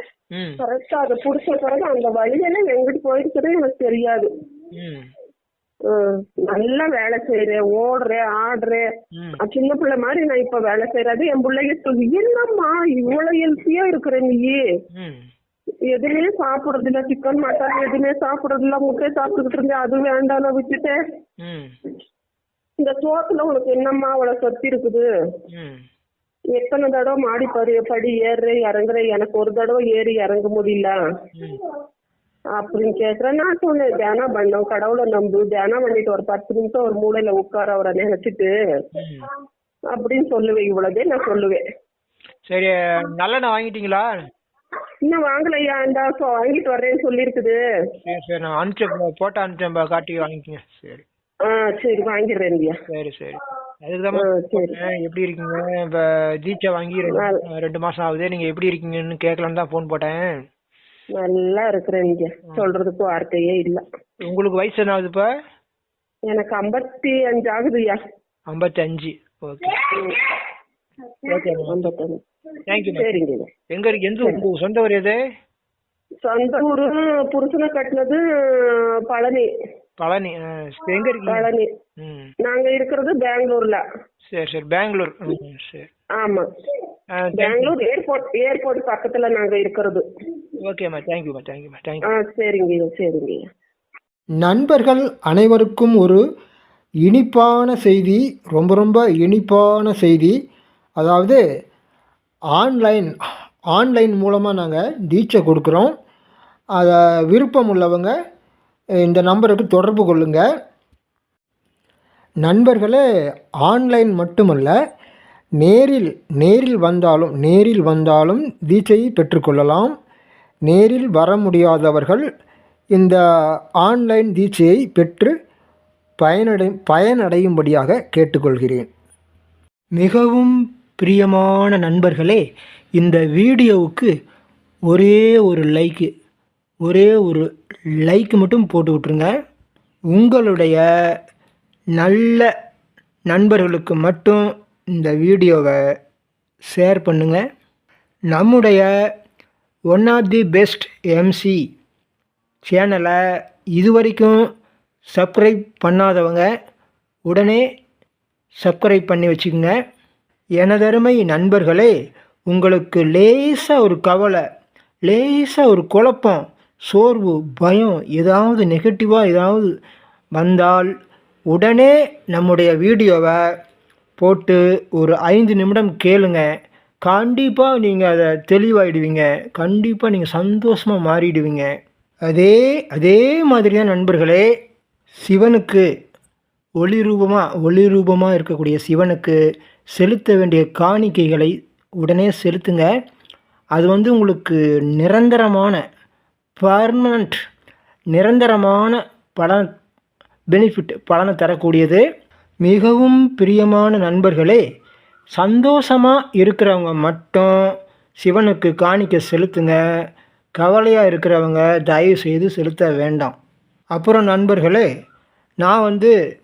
கரெக்டா அதை புடிச்ச பிறகு அந்த வழியெல்லாம் எங்கிட்டு போயிருக்கிறது எனக்கு தெரியாது. நல்லா வேலை செய்யறேன் ஓடுறேன் ஆடுறேன் சின்ன பிள்ளை மாதிரி நான் இப்ப வேலை செய்யறது என் பிள்ளைங்க சொல்லி என்னம்மா இவ்வளவு ஹெல்த்தியா இருக்கிற நீ எதுவுமே சாப்பிடுறது இல்ல சிக்கன் மட்டன் எதுவுமே சாப்பிடுறது இல்ல முட்டை சாப்பிட்டுக்கிட்டு இருந்தேன். அது வேண்டாம் விட்டுட்டேன். இந்த சோத்துல உனக்கு என்னம்மா அவ்வளவு சத்து இருக்குது? எத்தனை தடவை மாடி படி படி ஏறுறேன் இறங்குறேன் எனக்கு ஒரு தடவை ஏறி இறங்க முடியல அப்படின்னு கேக்குறேன். நான் சொன்னேன் தியானம் பண்ணோம் கடவுளை நம்பு. தியானம் பண்ணிட்டு ஒரு பத்து நிமிஷம் ஒரு மூலையில உட்கார அவரை நினைச்சிட்டு. அப்படின்னு சொல்லுவேன். இவ்வளவுதே நான் சொல்லுவேன். சரி நல்லெண்ணெய் வாங்கிட்டீங்களா? இன்னும் வாங்கலையா? இந்த வாங்கிட்டு வர்றேன்னு சொல்லியிருக்குது சரி சரி நான் போட்டோ அனுப்பிச்சேன் காட்டி வாங்கிக்கங்க. சரி. ஆ சரி வாங்கிடுறேன் சரி சரி. அதுக்கு தான் ஆ, சரி. எப்படி இருக்கீங்க? இப்போ தீட்சை வாங்கி ரெண்டு மாசம் ஆகுது. நீங்க எப்படி இருக்கீங்கன்னு கேட்கலான்னு தான் ஃபோன் போட்டேன். நல்லா இருக்கிறேன் இங்க சொல்றதுக்கு வார்த்தையே இல்ல. உங்களுக்கு வயசு என்ன ஆகுது இப்போ? எனக்கு ஐம்பத்தி அஞ்சு ஆகுதுயா ஐம்பத்தஞ்சு ஓகே. ஓகே ஐம்பத்தஞ்சு தேங்க்யூ சரிங்க. எங்க இருக்கு? எந்த? உங்க சொந்த ஊர் எது? சொந்த ஊரு புருஷனை கட்டினது பழனி. பழனி எங்க இருக்கீங்க பழனி. ம். நாங்க இருக்கிறது பெங்களூர்ல. சரி சரி பெங்களூர். சரி. ஆமா. பெங்களூர் ஏர்போர்ட் ஏர்போர்ட் பக்கத்துல நாங்க இருக்கிறது. ஓகேம்மா தேங்க்யூம்மா தேங்க்யூம்மா தேங்க்யூ ஆ சரிங்க சரிங்க. நண்பர்கள் அனைவருக்கும் ஒரு இனிப்பான செய்தி ரொம்ப ரொம்ப இனிப்பான செய்தி. அதாவது ஆன்லைன் ஆன்லைன் மூலமாக நாங்கள் தீட்சை கொடுக்குறோம். அதை விருப்பம் உள்ளவங்க இந்த நம்பருக்கு தொடர்பு கொள்ளுங்கள் நண்பர்களே ஆன்லைன் மட்டுமல்ல நேரில் நேரில் வந்தாலும் நேரில் வந்தாலும் தீட்சையை பெற்றுக்கொள்ளலாம். நேரில் வர முடியாதவர்கள் இந்த ஆன்லைன் தீட்சையை பெற்று பயனடை பயனடையும்படியாக கேட்டுக்கொள்கிறேன். மிகவும் பிரியமான நண்பர்களே இந்த வீடியோவுக்கு ஒரே ஒரு லைக்கு ஒரே ஒரு லைக் மட்டும் போட்டு விட்ருங்க உங்களுடைய நல்ல நண்பர்களுக்கு மட்டும் இந்த வீடியோவை ஷேர் பண்ணுங்கள் நம்முடைய one of the best MC சேனலை இதுவரைக்கும் சப்ஸ்கிரைப் பண்ணாதவங்க உடனே சப்ஸ்கிரைப் பண்ணி வச்சுக்கோங்க. எனதருமை நண்பர்களே உங்களுக்கு லேசாக ஒரு கவலை லேசாக ஒரு குழப்பம் சோர்வு பயம் ஏதாவது நெகட்டிவாக ஏதாவது வந்தால் உடனே நம்முடைய வீடியோவை போட்டு ஒரு ஐந்து நிமிடம் கேளுங்க. கண்டிப்பாக நீங்கள் அதை தெளிவாயிடுவீங்க. கண்டிப்பாக நீங்கள் சந்தோஷமாக மாறிடுவீங்க. அதே அதே மாதிரி தான் நண்பர்களே சிவனுக்கு ஒளி ரூபமாக ஒளி ரூபமாக இருக்கக்கூடிய சிவனுக்கு செலுத்த வேண்டிய காணிக்கைகளை உடனே செலுத்துங்க. அது வந்து உங்களுக்கு நிரந்தரமான பர்மனண்ட் நிரந்தரமான பலன் பெனிஃபிட் பலனை தரக்கூடியது. மிகவும் பிரியமான நண்பர்களே சந்தோஷமாக இருக்கிறவங்க மட்டும் சிவனுக்கு காணிக்கை செலுத்துங்க. கவலையாக இருக்கிறவங்க தயவு செய்து செலுத்த வேண்டாம். அப்புறம் நண்பர்களே நான் வந்து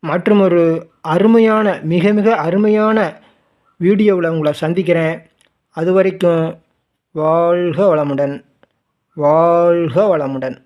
மற்றும் ஒரு அருமையான மிக மிக அருமையான வீடியோவில் உங்களை சந்திக்கிறேன். அது வரைக்கும் வாழ்க வளமுடன். வாழ்க வளமுடன்.